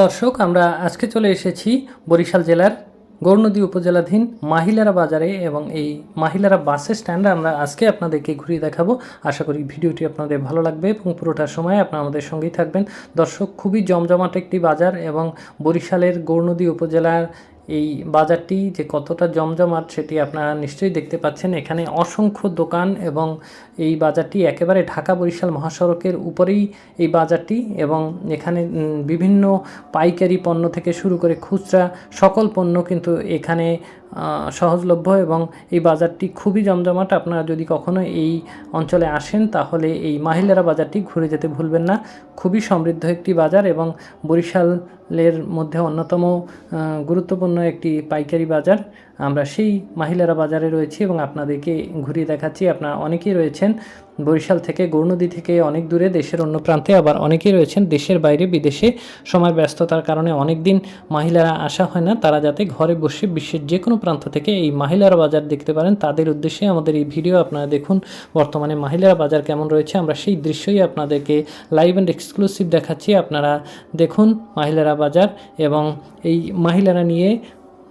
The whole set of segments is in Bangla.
দর্শক, আমরা আজকে চলে এসেছি বরিশাল জেলার গৌরনদী উপজেলাধীন মাহিলারা বাজারে এবং এই মাহিলারা বাসের স্ট্যান্ডে আমরা আজকে আপনাদেরকে ঘুরিয়ে দেখাবো। আশা করি ভিডিওটি আপনাদের ভালো লাগবে এবং পুরোটার সময় আপনারা আমাদের সঙ্গেই থাকবেন। দর্শক, খুবই জমজমাট একটি বাজার এবং বরিশালের গৌরনদী উপজেলার এই বাজারটি যে কতটা জমজমাট সেটি আপনারা নিশ্চয়ই দেখতে পাচ্ছেন। এখানে অসংখ্য দোকান এবং এই বাজারটি একেবারে ঢাকা বরিশাল মহাসড়কের উপরেই এই বাজারটি এবং এখানে বিভিন্ন পাইকারি পণ্য থেকে শুরু করে খুচরা সকল পণ্য কিন্তু এখানে সহজলভ্য এবং এই বাজারটি খুবই জমজমাট। আপনারা যদি কখনো এই অঞ্চলে আসেন, তাহলে এই মাহিলারা বাজারটি ঘুরে যেতে ভুলবেন না। খুবই সমৃদ্ধ একটি বাজার এবং বরিশালের মধ্যে অন্যতম গুরুত্বপূর্ণ একটি পাইকারি বাজার। আমরা সেই মাহিলারা বাজারে রয়েছি এবং আপনাদেরকে ঘুরিয়ে দেখাচ্ছি। আপনারা অনেকেই রয়েছেন বরিশাল থেকে, গৌরনদী থেকে অনেক দূরে, দেশের অন্য প্রান্তে আবার অনেকেই রয়েছেন দেশের বাইরে, বিদেশে। সময় ব্যস্ততার কারণে অনেক দিন মহিলারা আসা হয় না। তারা যাতে ঘরে বসে বিশ্বের যে কোনো প্রান্ত থেকে এই মাহিলার বাজার দেখতে পারেন। তাদের উদ্দেশ্যে আমাদের এই ভিডিও আপনারা দেখুন। বর্তমানে মাহিলার বাজার কেমন রয়েছে, আমরা সেই দৃশ্যই আপনাদেরকে লাইভ অ্যান্ড এক্সক্লুসিভ দেখাচ্ছি। আপনারা দেখুন মাহিলারা বাজার এবং এই মাহিলারা নিয়ে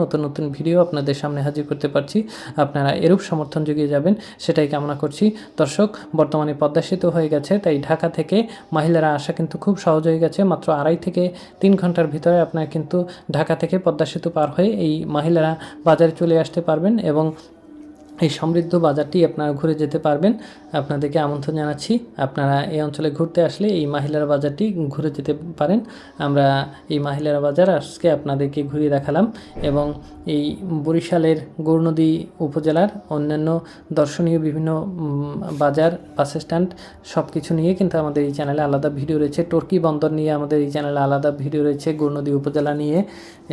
নতুন নতুন ভিডিও আপনাদের সামনে হাজির করতে পারছি। আপনারা এরূপ সমর্থন জুগিয়ে যাবেন, সেটাই কামনা করছি। দর্শক, বর্তমানে পদ্মা সেতু হয়ে গেছে, তাই ঢাকা থেকে মহিলারা আসা কিন্তু খুব সহজ হয়ে গেছে। মাত্র আড়াই থেকে তিন ঘণ্টার ভিতরে আপনারা কিন্তু ঢাকা থেকে পদ্মা সেতু পার হয়ে এই মহিলারা বাজারে চলে আসতে পারবেন এবং এই সমৃদ্ধ বাজারটি আপনারা ঘুরে যেতে পারবেন। আপনাদেরকে আমন্ত্রণ জানাচ্ছি। আপনারা এই অঞ্চলে ঘুরতে আসলে এই মাহিলার বাজারটি ঘুরে যেতে পারেন। আমরা এই মাহিলার বাজার আজকে আপনাদেরকে ঘুরিয়ে দেখালাম এবং এই বরিশালের গৌরনদী উপজেলার অন্যান্য দর্শনীয় বিভিন্ন বাজার, বাস স্ট্যান্ড সব কিছু নিয়ে কিন্তু আমাদের এই চ্যানেলে আলাদা ভিডিও রয়েছে। টর্কি বন্দর নিয়ে আমাদের এই চ্যানেলে আলাদা ভিডিও রয়েছে গৌরনদী উপজেলা নিয়ে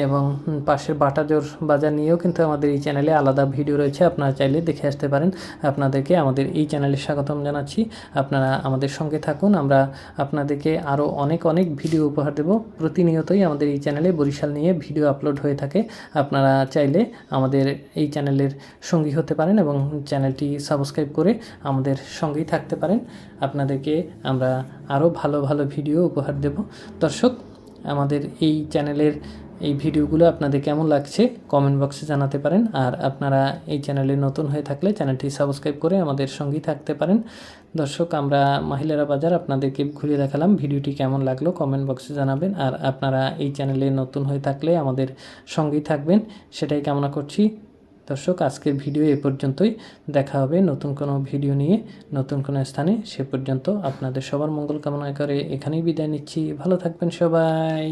এবং পাশের বাটাজোর বাজার নিয়েও কিন্তু আমাদের এই চ্যানেলে আলাদা ভিডিও রয়েছে। আপনারা চাইলে দেখে আসতে পারেন। আপনাদেরকে আমাদের এই চ্যানেলে স্বাগতম জানাচ্ছি। আপনারা আমাদের সঙ্গে থাকুন। আমরা আপনাদেরকে আরও অনেক অনেক ভিডিও উপহার দেব। প্রতিনিয়তই আমাদের এই চ্যানেলে বরিশাল নিয়ে ভিডিও আপলোড হয়ে থাকে। আপনারা চাইলে আমাদের এই চ্যানেলের সঙ্গী হতে পারেন এবং চ্যানেলটি সাবস্ক্রাইব করে আমাদের সঙ্গেই থাকতে পারেন। আপনাদেরকে আমরা আরও ভালো ভালো ভিডিও উপহার দেব। দর্শক আমাদের এই চ্যানেলের এই ভিডিওগুলো আপনাদের কেমন লাগছে কমেন্ট বক্সে জানাতে পারেন। আর আপনারা এই চ্যানেলে নতুন হয়ে থাকলে চ্যানেলটি সাবস্ক্রাইব করে আমাদের সঙ্গেই থাকতে পারেন। দর্শক, আমরা মহিলারা বাজার আপনাদেরকে ঘুরে দেখালাম ভিডিওটি কেমন লাগল কমেন্ট বক্সে জানাবেন। আর আপনারা এই চ্যানেলে নতুন হয়ে থাকলে আমাদের সঙ্গেই থাকবেন। সেটাই কামনা করছি। দর্শক, আজকের ভিডিও এ পর্যন্তই। দেখা হবে নতুন কোনো ভিডিও নিয়ে, নতুন কোনো স্থানে। সে পর্যন্ত আপনাদের সবার মঙ্গল কামনা করে এখানেই বিদায় নিচ্ছি। ভালো থাকবেন সবাই।